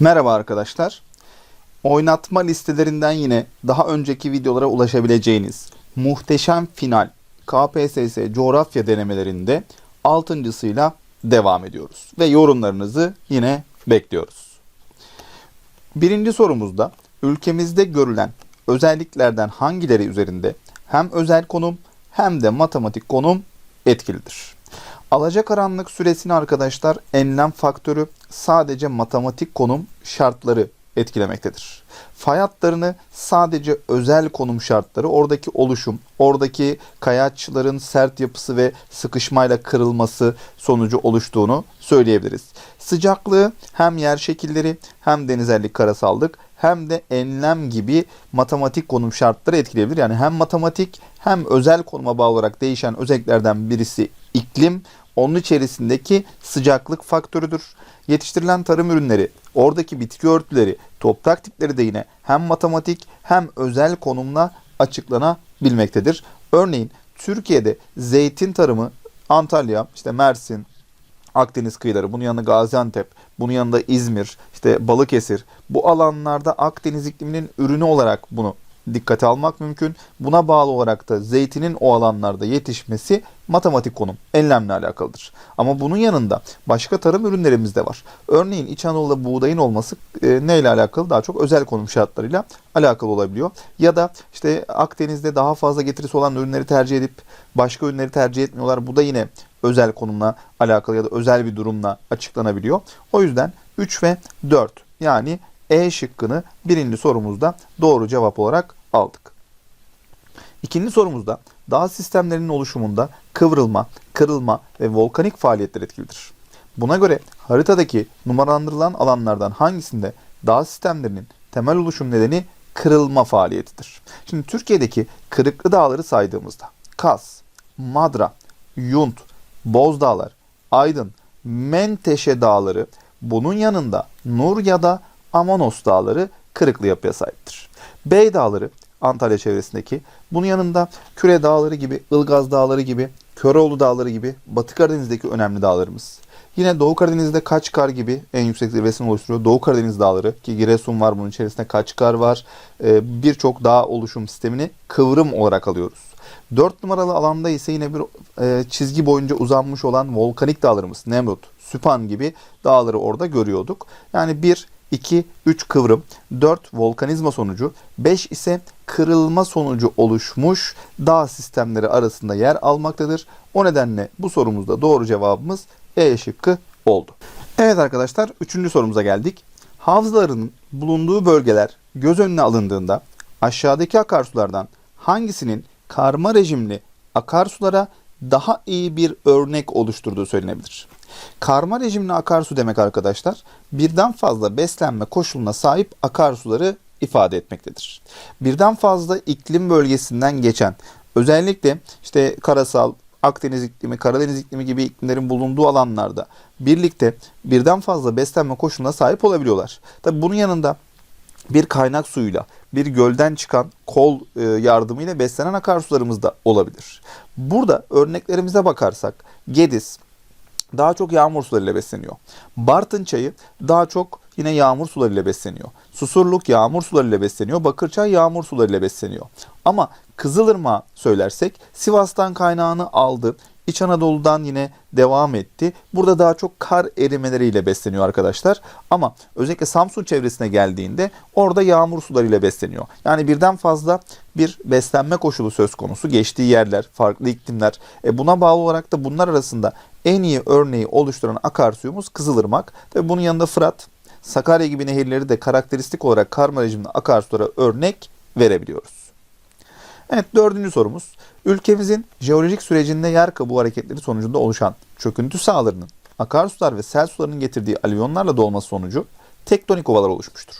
Merhaba arkadaşlar. Oynatma listelerinden yine daha önceki videolara ulaşabileceğiniz muhteşem final KPSS coğrafya denemelerinde altıncısıyla devam ediyoruz. Ve yorumlarınızı yine bekliyoruz. Birinci sorumuzda ülkemizde görülen özelliklerden hangileri üzerinde hem özel konum hem de matematik konum etkilidir? Alacakaranlık süresini arkadaşlar enlem faktörü sadece matematik konum şartları etkilemektedir. Fay hatlarını sadece özel konum şartları, oradaki oluşum, oradaki kayaçların sert yapısı ve sıkışmayla kırılması sonucu oluştuğunu söyleyebiliriz. Sıcaklığı hem yer şekilleri hem denizellik karasallık hem de enlem gibi matematik konum şartları etkileyebilir. Yani hem matematik hem özel konuma bağlı olarak değişen özelliklerden birisi iklim, onun içerisindeki sıcaklık faktörüdür. Yetiştirilen tarım ürünleri, oradaki bitki örtüleri, toprak tipleri de yine hem matematik hem özel konumla açıklanabilmektedir. Örneğin Türkiye'de zeytin tarımı Antalya, işte Mersin, Akdeniz kıyıları, bunun yanında Gaziantep, bunun yanında İzmir, işte Balıkesir. Bu alanlarda Akdeniz ikliminin ürünü olarak bunu dikkate almak mümkün. Buna bağlı olarak da zeytinin o alanlarda yetişmesi matematik konum, enlemle alakalıdır. Ama bunun yanında başka tarım ürünlerimiz de var. Örneğin İç Anadolu'da buğdayın olması e, neyle alakalı? Daha çok özel konum şartlarıyla alakalı olabiliyor. Ya da işte Akdeniz'de daha fazla getirisi olan ürünleri tercih edip başka ürünleri tercih etmiyorlar. Bu da yine özel konumla alakalı ya da özel bir durumla açıklanabiliyor. O yüzden 3 ve 4 yani E şıkkını birinci sorumuzda doğru cevap olarak aldık. İkinci sorumuzda dağ sistemlerinin oluşumunda kıvrılma, kırılma ve volkanik faaliyetler etkilidir. Buna göre haritadaki numaralandırılan alanlardan hangisinde dağ sistemlerinin temel oluşum nedeni kırılma faaliyetidir? Şimdi Türkiye'deki kırıklı dağları saydığımızda Kaz, Madra, Yunt, Bozdağlar, Aydın, Menteşe dağları bunun yanında Nur ya da Amanos dağları kırıklı yapıya sahiptir. Bey dağları Antalya çevresindeki bunun yanında Küre dağları gibi, Ilgaz dağları gibi, Köroğlu dağları gibi Batı Karadeniz'deki önemli dağlarımız. Yine Doğu Karadeniz'de Kaçkar gibi en yüksek zirvesini oluşturuyor. Doğu Karadeniz dağları ki Giresun var bunun içerisinde Kaçkar var. Ee, Birçok dağ oluşum sistemini kıvrım olarak alıyoruz. 4 numaralı alanda ise yine bir e, çizgi boyunca uzanmış olan volkanik dağlarımız Nemrut, Süphan gibi dağları orada görüyorduk. Yani 1, 2, 3 kıvrım, 4 volkanizma sonucu, 5 ise kırılma sonucu oluşmuş dağ sistemleri arasında yer almaktadır. O nedenle bu sorumuzda doğru cevabımız E şıkkı oldu. Evet arkadaşlar 3. sorumuza geldik. Havzaların bulunduğu bölgeler göz önüne alındığında aşağıdaki akarsulardan hangisinin karma rejimli akarsulara daha iyi bir örnek oluşturduğu söylenebilir. Karma rejimli akarsu demek arkadaşlar birden fazla beslenme koşuluna sahip akarsuları ifade etmektedir. Birden fazla iklim bölgesinden geçen özellikle işte karasal, Akdeniz iklimi, Karadeniz iklimi gibi iklimlerin bulunduğu alanlarda birlikte birden fazla beslenme koşuluna sahip olabiliyorlar. Tabi bunun yanında bir kaynak suyuyla, bir gölden çıkan kol e, yardımıyla beslenen akarsularımız da olabilir. Burada örneklerimize bakarsak Gediz daha çok yağmur sularıyla besleniyor. Bartın çayı daha çok yine yağmur sularıyla besleniyor. Susurluk yağmur sularıyla besleniyor. Bakırçay yağmur sularıyla besleniyor. Ama Kızılırmağı söylersek Sivas'tan kaynağını aldı. İç Anadolu'dan yine devam etti. Burada daha çok kar erimeleriyle besleniyor arkadaşlar. Ama özellikle Samsun çevresine geldiğinde orada yağmur sularıyla besleniyor. Yani birden fazla bir beslenme koşulu söz konusu. Geçtiği yerler, farklı iklimler. E buna bağlı olarak da bunlar arasında en iyi örneği oluşturan akarsuyumuz Kızılırmak. Tabi bunun yanında Fırat, Sakarya gibi nehirleri de karakteristik olarak karma rejimli akarsulara örnek verebiliyoruz. Evet dördüncü sorumuz. Ülkemizin jeolojik sürecinde yer kabuğu hareketleri sonucunda oluşan çöküntü sahalarının akarsular ve sel sularının getirdiği alüvyonlarla dolması sonucu tektonik ovalar oluşmuştur.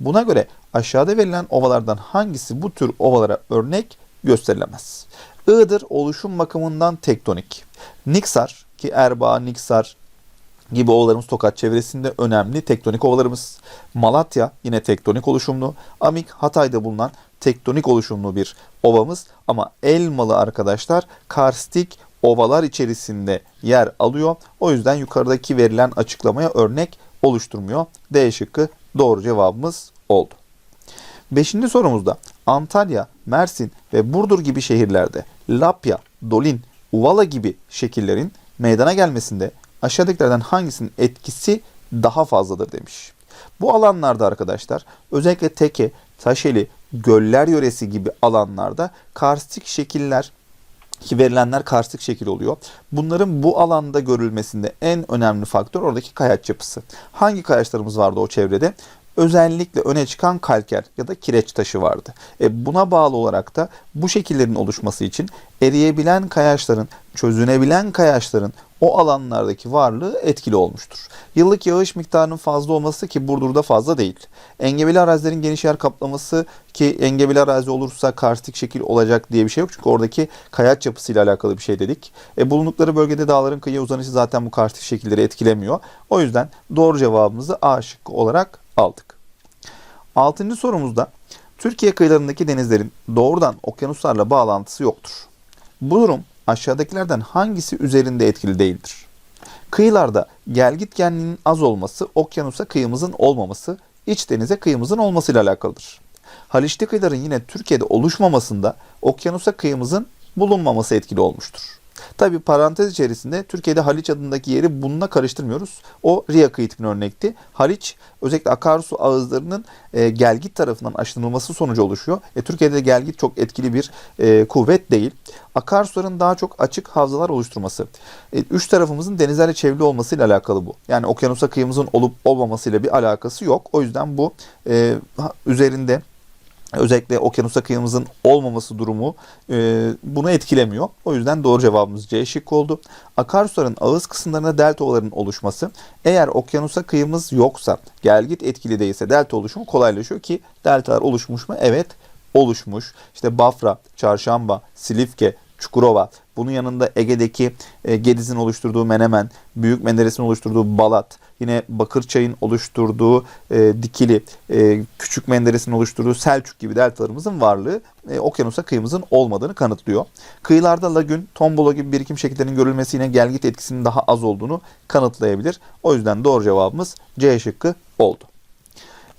Buna göre aşağıda verilen ovalardan hangisi bu tür ovalara örnek gösterilemez? Iğdır oluşum bakımından tektonik. Niksar ki Erbaa, Niksar gibi ovalarımız Tokat çevresinde önemli tektonik ovalarımız. Malatya yine tektonik oluşumlu. Amik Hatay'da bulunan tektonik oluşumlu bir ovamız ama Elmalı arkadaşlar karstik ovalar içerisinde yer alıyor. O yüzden yukarıdaki verilen açıklamaya örnek oluşturmuyor. D şıkkı doğru cevabımız oldu. Beşinci sorumuzda Antalya, Mersin ve Burdur gibi şehirlerde Lapya, Dolin, Uvala gibi şekillerin meydana gelmesinde aşağıdakilerden hangisinin etkisi daha fazladır demiş. Bu alanlarda arkadaşlar özellikle Teke, Taşeli, Göller yöresi gibi alanlarda karstik şekiller ki verilenler karstik şekil oluyor. Bunların bu alanda görülmesinde en önemli faktör oradaki kayaç yapısı. Hangi kayaçlarımız vardı o çevrede? Özellikle öne çıkan kalker ya da kireç taşı vardı. E buna bağlı olarak da bu şekillerin oluşması için eriyebilen kayaçların, çözünebilen kayaçların o alanlardaki varlığı etkili olmuştur. Yıllık yağış miktarının fazla olması ki Burdur'da fazla değil. Engebeli arazilerin geniş yer kaplaması ki engebeli arazi olursa karstik şekil olacak diye bir şey yok. Çünkü oradaki kayaç yapısıyla alakalı bir şey dedik. E, bulundukları bölgede dağların kıyıya uzanışı zaten bu karstik şekilleri etkilemiyor. O yüzden doğru cevabımızı A şıkkı olarak aldık. Altıncı sorumuzda Türkiye kıyılarındaki denizlerin doğrudan okyanuslarla bağlantısı yoktur. Bu durum aşağıdakilerden hangisi üzerinde etkili değildir? Kıyılarda gelgitgenliğinin az olması, okyanusa kıyımızın olmaması, iç denize kıyımızın olmasıyla alakalıdır. Haliçli kıyıların yine Türkiye'de oluşmamasında okyanusa kıyımızın bulunmaması etkili olmuştur. Tabi parantez içerisinde Türkiye'de Haliç adındaki yeri bununla karıştırmıyoruz. O Riya kıyı örnekti. Haliç özellikle akarsu ağızlarının e, gelgit tarafından aşınılması sonucu oluşuyor. E, Türkiye'de gelgit çok etkili bir e, kuvvet değil. Akarsuların daha çok açık havzalar oluşturması. E, üç tarafımızın denizlerle çevrili olmasıyla alakalı bu. Yani okyanusa kıyımızın olup olmamasıyla bir alakası yok. O yüzden bu e, üzerinde özellikle okyanusa kıyımızın olmaması durumu e, bunu etkilemiyor. O yüzden doğru cevabımız C şıkkı oldu. Akarsuların ağız kısımlarında delta ovalarının oluşması eğer okyanusa kıyımız yoksa gelgit etkili değilse delta oluşumu kolaylaşıyor ki deltalar oluşmuş mu? Evet oluşmuş. İşte Bafra, Çarşamba, Silifke, Çukurova, bunun yanında Ege'deki e, Gediz'in oluşturduğu Menemen, Büyük Menderes'in oluşturduğu Balat, yine Bakırçay'ın oluşturduğu e, Dikili, e, Küçük Menderes'in oluşturduğu Selçuk gibi deltalarımızın varlığı e, okyanusa kıyımızın olmadığını kanıtlıyor. Kıyılarda lagün, tombolo gibi birikim şekillerinin görülmesi yine gelgit etkisinin daha az olduğunu kanıtlayabilir. O yüzden doğru cevabımız C şıkkı oldu.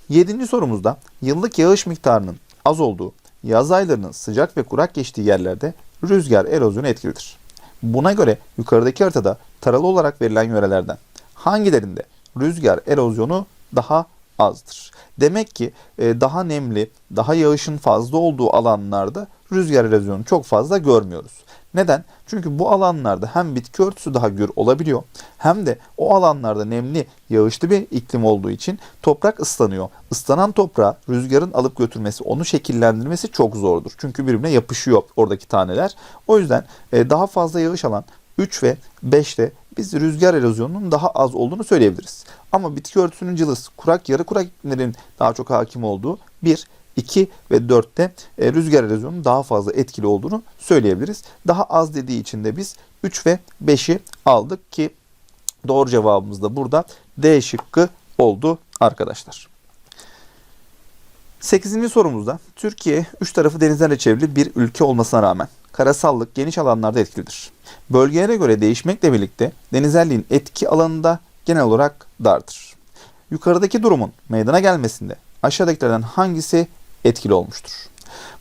Yedinci sorumuzda yıllık yağış miktarının az olduğu, yaz aylarının sıcak ve kurak geçtiği yerlerde rüzgar erozyonu etkilidir. Buna göre yukarıdaki haritada taralı olarak verilen yörelerden hangilerinde rüzgar erozyonu daha azdır? Demek ki e, daha nemli, daha yağışın fazla olduğu alanlarda rüzgar erozyonu çok fazla görmüyoruz. Neden? Çünkü bu alanlarda hem bitki örtüsü daha gür olabiliyor hem de o alanlarda nemli, yağışlı bir iklim olduğu için toprak ıslanıyor. Islanan toprağı rüzgarın alıp götürmesi, onu şekillendirmesi çok zordur. Çünkü birbirine yapışıyor oradaki taneler. O yüzden e, daha fazla yağış alan 3 ve 5'te biz rüzgar erozyonunun daha az olduğunu söyleyebiliriz. Ama bitki örtüsünün cılız, kurak, yarı kurak iklimlerin daha çok hakim olduğu 1, 2 ve 4'te e, rüzgar erozyonunun daha fazla etkili olduğunu söyleyebiliriz. Daha az dediği için de biz 3 ve 5'i aldık ki doğru cevabımız da burada D şıkkı oldu arkadaşlar. 8. sorumuzda Türkiye 3 tarafı denizlerle çevrili bir ülke olmasına rağmen karasallık geniş alanlarda etkilidir. Bölgelere göre değişmekle birlikte denizlerliğin etki alanında genel olarak dardır. Yukarıdaki durumun meydana gelmesinde aşağıdakilerden hangisi etkili olmuştur?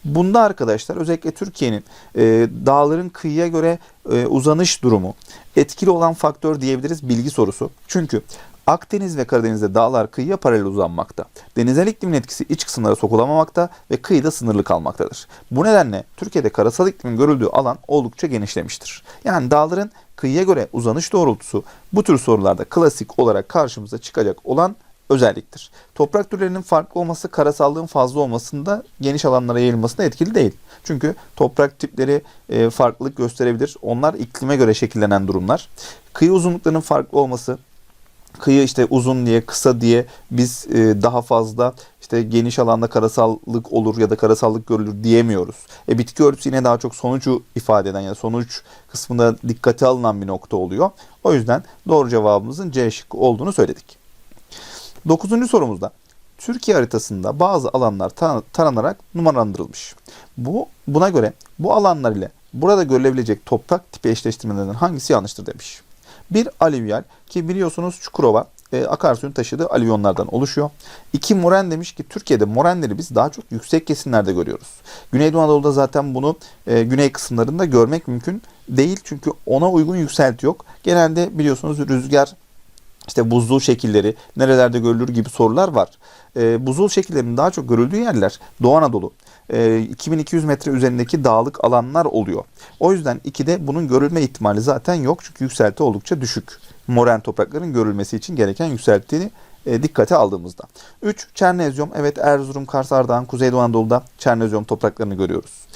Bunda arkadaşlar özellikle Türkiye'nin e, dağların kıyıya göre e, uzanış durumu etkili olan faktör diyebiliriz bilgi sorusu. Çünkü Akdeniz ve Karadeniz'de dağlar kıyıya paralel uzanmakta. Denizel iklimin etkisi iç kısımlara sokulamamakta ve kıyıda sınırlı kalmaktadır. Bu nedenle Türkiye'de karasal iklimin görüldüğü alan oldukça genişlemiştir. Yani dağların kıyıya göre uzanış doğrultusu bu tür sorularda klasik olarak karşımıza çıkacak olan özelliktir. Toprak türlerinin farklı olması karasallığın fazla olmasında geniş alanlara yayılmasında etkili değil. Çünkü toprak tipleri e, farklılık gösterebilir. Onlar iklime göre şekillenen durumlar. Kıyı uzunluklarının farklı olması kıyı işte uzun diye kısa diye biz e, daha fazla işte geniş alanda karasallık olur ya da karasallık görülür diyemiyoruz. E, bitki örtüsü yine daha çok sonucu ifade eden ya yani sonuç kısmında dikkate alınan bir nokta oluyor. O yüzden doğru cevabımızın C şıkkı olduğunu söyledik. Dokuzuncu sorumuzda Türkiye haritasında bazı alanlar tan- taranarak numaralandırılmış. Bu buna göre bu alanlar ile burada görülebilecek toprak tipi eşleştirmelerinden hangisi yanlıştır demiş. Bir alüvyal ki biliyorsunuz Çukurova e, akarsuyun taşıdığı alüvyonlardan oluşuyor. İki moren demiş ki Türkiye'de morenleri biz daha çok yüksek kesimlerde görüyoruz. Güneydoğu Anadolu'da zaten bunu e, güney kısımlarında görmek mümkün değil. Çünkü ona uygun yükselti yok. Genelde biliyorsunuz rüzgar işte buzul şekilleri nerelerde görülür gibi sorular var. E, buzul şekillerinin daha çok görüldüğü yerler Doğu Anadolu. E, 2200 metre üzerindeki dağlık alanlar oluyor. O yüzden 2'de bunun görülme ihtimali zaten yok. Çünkü yükselti oldukça düşük. Moren toprakların görülmesi için gereken yükseltiğini e, dikkate aldığımızda. 3. Çernezyum. Evet Erzurum, Kars, Ardahan, Kuzeydoğu Anadolu'da Çernezyum topraklarını görüyoruz.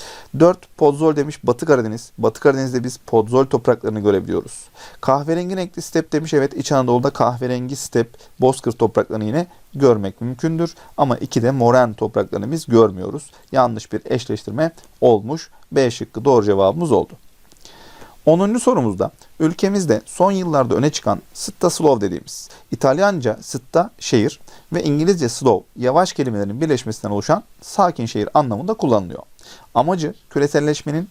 4. Podzol demiş Batı Karadeniz. Batı Karadeniz'de biz podzol topraklarını görebiliyoruz. Kahverengi renkli step demiş. Evet İç Anadolu'da kahverengi step, bozkır topraklarını yine görmek mümkündür. Ama 2'de moren topraklarını biz görmüyoruz. Yanlış bir eşleştirme olmuş. B şıkkı doğru cevabımız oldu. 10. sorumuzda ülkemizde son yıllarda öne çıkan Sitta Slow dediğimiz İtalyanca Sitta şehir ve İngilizce slow yavaş kelimelerin birleşmesinden oluşan sakin şehir anlamında kullanılıyor. Amacı küreselleşmenin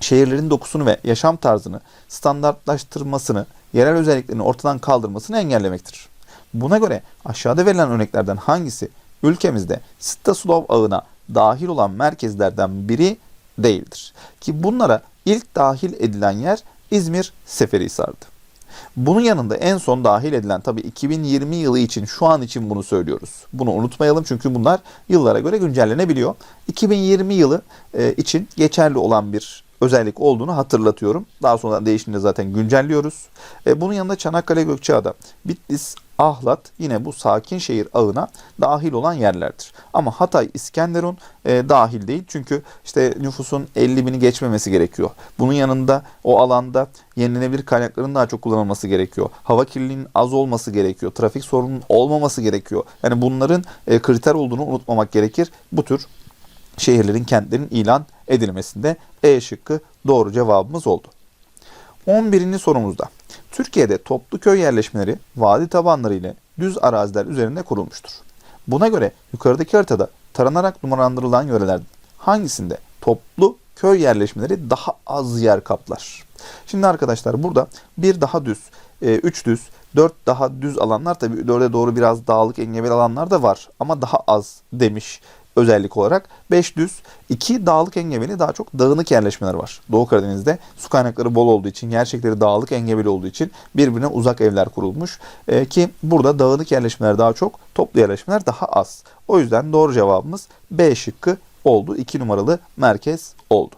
şehirlerin dokusunu ve yaşam tarzını standartlaştırmasını, yerel özelliklerini ortadan kaldırmasını engellemektir. Buna göre aşağıda verilen örneklerden hangisi ülkemizde Sitta Slow ağına dahil olan merkezlerden biri değildir? Ki bunlara ilk dahil edilen yer İzmir Seferihisar'dı. Bunun yanında en son dahil edilen tabii 2020 yılı için şu an için bunu söylüyoruz. Bunu unutmayalım çünkü bunlar yıllara göre güncellenebiliyor. 2020 yılı e, için geçerli olan bir özellik olduğunu hatırlatıyorum. Daha sonra değişimde zaten güncelliyoruz. E, bunun yanında Çanakkale Gökçeada, Bitlis, Ahlat yine bu sakin şehir ağına dahil olan yerlerdir. Ama Hatay, İskenderun e, dahil değil. Çünkü işte nüfusun 50 bini geçmemesi gerekiyor. Bunun yanında o alanda yenilenebilir kaynakların daha çok kullanılması gerekiyor. Hava kirliliğinin az olması gerekiyor. Trafik sorunun olmaması gerekiyor. Yani bunların e, kriter olduğunu unutmamak gerekir. Bu tür şehirlerin, kentlerin ilan edilmesinde E şıkkı doğru cevabımız oldu. 11. sorumuzda Türkiye'de toplu köy yerleşmeleri vadi tabanları ile düz araziler üzerinde kurulmuştur. Buna göre yukarıdaki haritada taranarak numaralandırılan yöreler hangisinde toplu köy yerleşmeleri daha az yer kaplar? Şimdi arkadaşlar burada bir daha düz, 3 düz, 4 daha düz alanlar tabii 4'e doğru biraz dağlık engebeli alanlar da var ama daha az demiş özellik olarak 5 düz, 2 dağlık engebeli daha çok dağınık yerleşmeler var. Doğu Karadeniz'de su kaynakları bol olduğu için, gerçekleri dağlık engebeli olduğu için birbirine uzak evler kurulmuş. Ee, ki burada dağınık yerleşmeler daha çok, toplu yerleşmeler daha az. O yüzden doğru cevabımız B şıkkı oldu. 2 numaralı merkez oldu.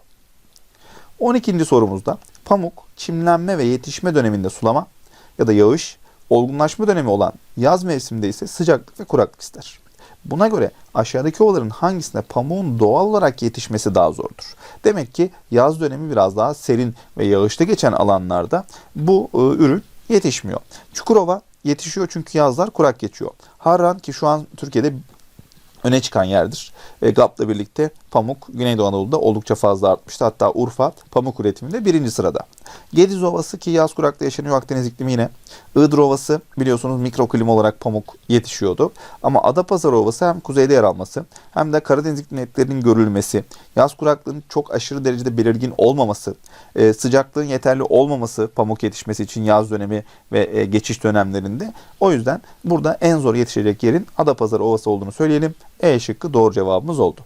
12. sorumuzda pamuk, çimlenme ve yetişme döneminde sulama ya da yağış, olgunlaşma dönemi olan yaz mevsiminde ise sıcaklık ve kuraklık ister. Buna göre aşağıdaki ovaların hangisinde pamuğun doğal olarak yetişmesi daha zordur? Demek ki yaz dönemi biraz daha serin ve yağışlı geçen alanlarda bu e, ürün yetişmiyor. Çukurova yetişiyor çünkü yazlar kurak geçiyor. Harran ki şu an Türkiye'de öne çıkan yerdir. GAP'la birlikte pamuk Güneydoğu Anadolu'da oldukça fazla artmıştı. Hatta Urfa pamuk üretiminde birinci sırada. Gediz Ovası ki yaz kurakta yaşanıyor Akdeniz iklimi yine. Iğdır Ovası biliyorsunuz mikroklim olarak pamuk yetişiyordu. Ama Adapazarı Ovası hem kuzeyde yer alması hem de Karadeniz iklim görülmesi, yaz kuraklığının çok aşırı derecede belirgin olmaması, e, sıcaklığın yeterli olmaması pamuk yetişmesi için yaz dönemi ve e, geçiş dönemlerinde. O yüzden burada en zor yetişecek yerin Adapazarı Ovası olduğunu söyleyelim. E şıkkı doğru cevabımız oldu.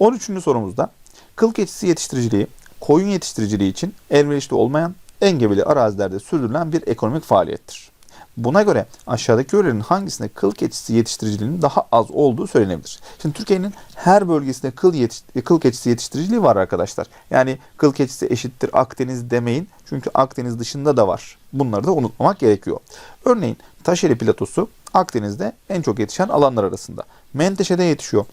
13. sorumuzda kıl keçisi yetiştiriciliği koyun yetiştiriciliği için elverişli olmayan engebeli arazilerde sürdürülen bir ekonomik faaliyettir. Buna göre aşağıdaki yörelerin hangisinde kıl keçisi yetiştiriciliğinin daha az olduğu söylenebilir. Şimdi Türkiye'nin her bölgesinde kıl, yetiş kıl keçisi yetiştiriciliği var arkadaşlar. Yani kıl keçisi eşittir Akdeniz demeyin. Çünkü Akdeniz dışında da var. Bunları da unutmamak gerekiyor. Örneğin Taşeli platosu Akdeniz'de en çok yetişen alanlar arasında. Menteşe'de yetişiyor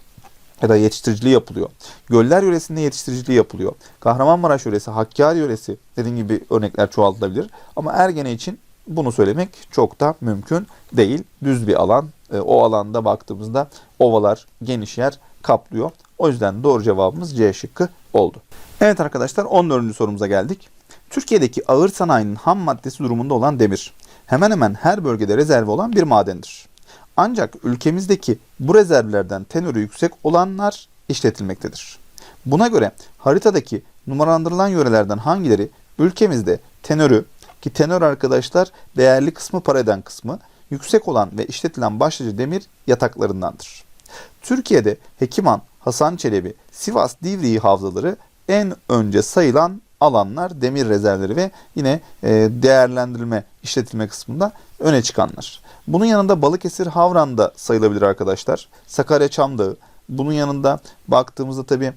ya da yetiştiriciliği yapılıyor. Göller yöresinde yetiştiriciliği yapılıyor. Kahramanmaraş yöresi, Hakkari yöresi dediğim gibi örnekler çoğaltılabilir. Ama Ergene için bunu söylemek çok da mümkün değil. Düz bir alan. E, o alanda baktığımızda ovalar, geniş yer kaplıyor. O yüzden doğru cevabımız C şıkkı oldu. Evet arkadaşlar 14. sorumuza geldik. Türkiye'deki ağır sanayinin ham maddesi durumunda olan demir hemen hemen her bölgede rezerve olan bir madendir. Ancak ülkemizdeki bu rezervlerden tenörü yüksek olanlar işletilmektedir. Buna göre haritadaki numaralandırılan yörelerden hangileri ülkemizde tenörü ki tenör arkadaşlar değerli kısmı para eden kısmı yüksek olan ve işletilen başlıca demir yataklarındandır. Türkiye'de Hekiman, Hasan Çelebi, Sivas Divriği havzaları en önce sayılan alanlar demir rezervleri ve yine e, değerlendirilme, işletilme kısmında öne çıkanlar. Bunun yanında Balıkesir Havran'da sayılabilir arkadaşlar. Sakarya Çamdağı. Bunun yanında baktığımızda tabii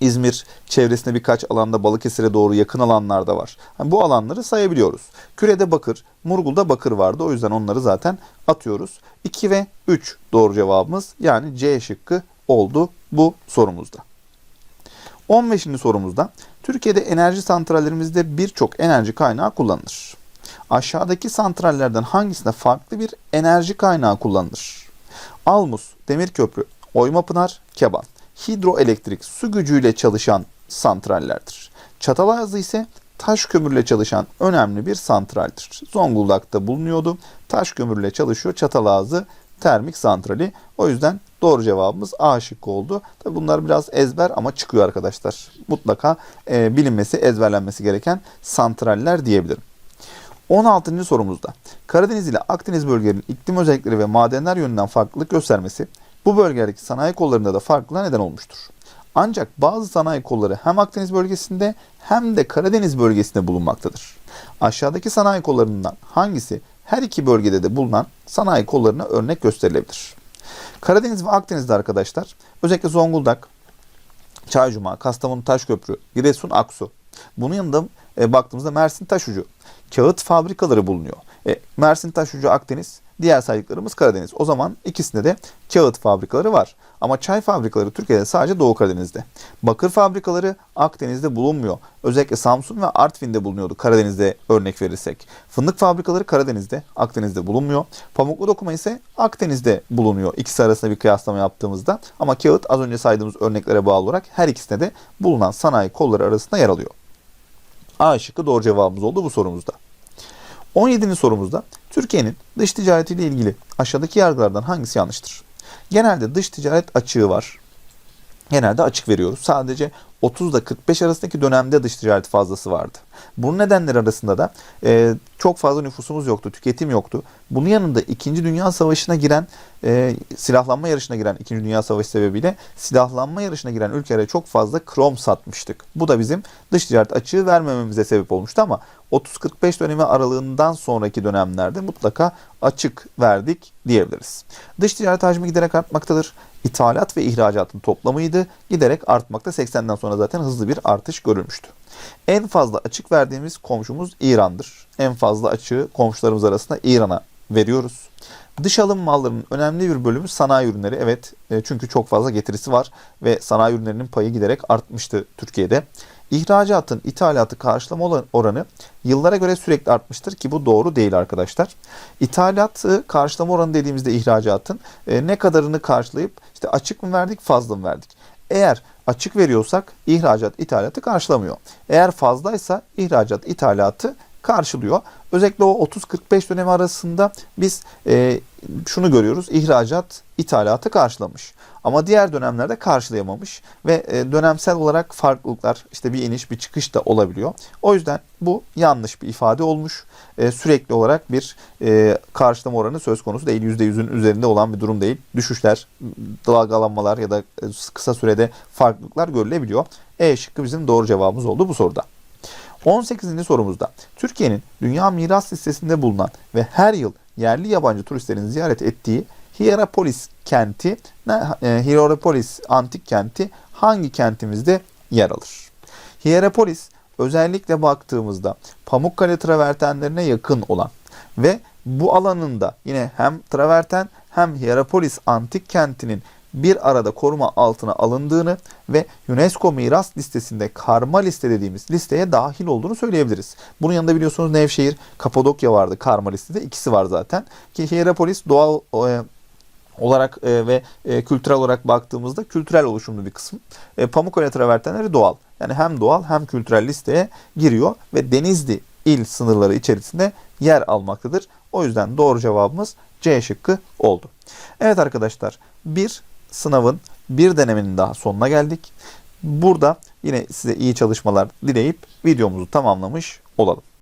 İzmir çevresinde birkaç alanda Balıkesir'e doğru yakın alanlar da var. Yani bu alanları sayabiliyoruz. Küre'de bakır, Murgul'da bakır vardı. O yüzden onları zaten atıyoruz. 2 ve 3 doğru cevabımız yani C şıkkı oldu bu sorumuzda. 15. sorumuzda Türkiye'de enerji santrallerimizde birçok enerji kaynağı kullanılır. Aşağıdaki santrallerden hangisinde farklı bir enerji kaynağı kullanılır? Almus, Demirköprü, Oymapınar, Keban. Hidroelektrik su gücüyle çalışan santrallerdir. Çatalazı ise taş kömürle çalışan önemli bir santraldir. Zonguldak'ta bulunuyordu. Taş kömürle çalışıyor Çatalazı termik santrali. O yüzden doğru cevabımız A şıkkı oldu. Tabi bunlar biraz ezber ama çıkıyor arkadaşlar. Mutlaka e, bilinmesi, ezberlenmesi gereken santraller diyebilirim. 16. sorumuzda Karadeniz ile Akdeniz bölgelerinin iklim özellikleri ve madenler yönünden farklılık göstermesi bu bölgelerdeki sanayi kollarında da farklılığa neden olmuştur. Ancak bazı sanayi kolları hem Akdeniz bölgesinde hem de Karadeniz bölgesinde bulunmaktadır. Aşağıdaki sanayi kollarından hangisi her iki bölgede de bulunan sanayi kollarına örnek gösterilebilir? Karadeniz ve Akdeniz'de arkadaşlar özellikle Zonguldak, Çaycuma, Kastamonu Taşköprü, Giresun Aksu. Bunun yanında e, baktığımızda Mersin Taşucu, kağıt fabrikaları bulunuyor. E, Mersin Taşucu Akdeniz, diğer saydıklarımız Karadeniz. O zaman ikisinde de kağıt fabrikaları var. Ama çay fabrikaları Türkiye'de sadece Doğu Karadeniz'de. Bakır fabrikaları Akdeniz'de bulunmuyor. Özellikle Samsun ve Artvin'de bulunuyordu Karadeniz'de örnek verirsek. Fındık fabrikaları Karadeniz'de, Akdeniz'de bulunmuyor. Pamuklu dokuma ise Akdeniz'de bulunuyor. İkisi arasında bir kıyaslama yaptığımızda. Ama kağıt az önce saydığımız örneklere bağlı olarak her ikisinde de bulunan sanayi kolları arasında yer alıyor. A şıkkı doğru cevabımız oldu bu sorumuzda. 17. sorumuzda Türkiye'nin dış ticaretiyle ilgili aşağıdaki yargılardan hangisi yanlıştır? Genelde dış ticaret açığı var. Genelde açık veriyoruz. Sadece 30 ile 45 arasındaki dönemde dış ticaret fazlası vardı. Bunun nedenleri arasında da e, çok fazla nüfusumuz yoktu, tüketim yoktu. Bunun yanında 2. Dünya Savaşı'na giren, e, silahlanma yarışına giren 2. Dünya Savaşı sebebiyle silahlanma yarışına giren ülkelere çok fazla krom satmıştık. Bu da bizim dış ticaret açığı vermememize sebep olmuştu ama 30-45 dönemi aralığından sonraki dönemlerde mutlaka açık verdik diyebiliriz. Dış ticaret hacmi giderek artmaktadır. İthalat ve ihracatın toplamıydı. Giderek artmakta 80'den sonra zaten hızlı bir artış görülmüştü. En fazla açık verdiğimiz komşumuz İran'dır. En fazla açığı komşularımız arasında İran'a veriyoruz. Dış alım mallarının önemli bir bölümü sanayi ürünleri. Evet e, çünkü çok fazla getirisi var ve sanayi ürünlerinin payı giderek artmıştı Türkiye'de. İhracatın ithalatı karşılama oranı yıllara göre sürekli artmıştır ki bu doğru değil arkadaşlar. İthalatı karşılama oranı dediğimizde ihracatın e, ne kadarını karşılayıp işte açık mı verdik fazla mı verdik? Eğer açık veriyorsak ihracat ithalatı karşılamıyor. Eğer fazlaysa ihracat ithalatı karşılıyor. Özellikle o 30-45 dönemi arasında biz e, şunu görüyoruz. İhracat ithalatı karşılamış. Ama diğer dönemlerde karşılayamamış ve e, dönemsel olarak farklılıklar işte bir iniş bir çıkış da olabiliyor. O yüzden bu yanlış bir ifade olmuş. E, sürekli olarak bir e, karşılama oranı söz konusu değil. %100'ün üzerinde olan bir durum değil. Düşüşler, dalgalanmalar ya da kısa sürede farklılıklar görülebiliyor. E şıkkı bizim doğru cevabımız oldu bu soruda. 18. sorumuzda Türkiye'nin Dünya Miras Listesi'nde bulunan ve her yıl yerli yabancı turistlerin ziyaret ettiği Hierapolis kenti, e, Hierapolis antik kenti hangi kentimizde yer alır? Hierapolis özellikle baktığımızda Pamukkale travertenlerine yakın olan ve bu alanında yine hem traverten hem Hierapolis antik kentinin bir arada koruma altına alındığını ve UNESCO miras listesinde karma liste dediğimiz listeye dahil olduğunu söyleyebiliriz. Bunun yanında biliyorsunuz Nevşehir, Kapadokya vardı karma listede. ikisi var zaten. Ki Hierapolis doğal e, olarak e, ve e, kültürel olarak baktığımızda kültürel oluşumlu bir kısım. E, Pamukkale travertenleri doğal. Yani hem doğal hem kültürel listeye giriyor ve Denizli il sınırları içerisinde yer almaktadır. O yüzden doğru cevabımız C şıkkı oldu. Evet arkadaşlar bir sınavın bir denemenin daha sonuna geldik. Burada yine size iyi çalışmalar dileyip videomuzu tamamlamış olalım.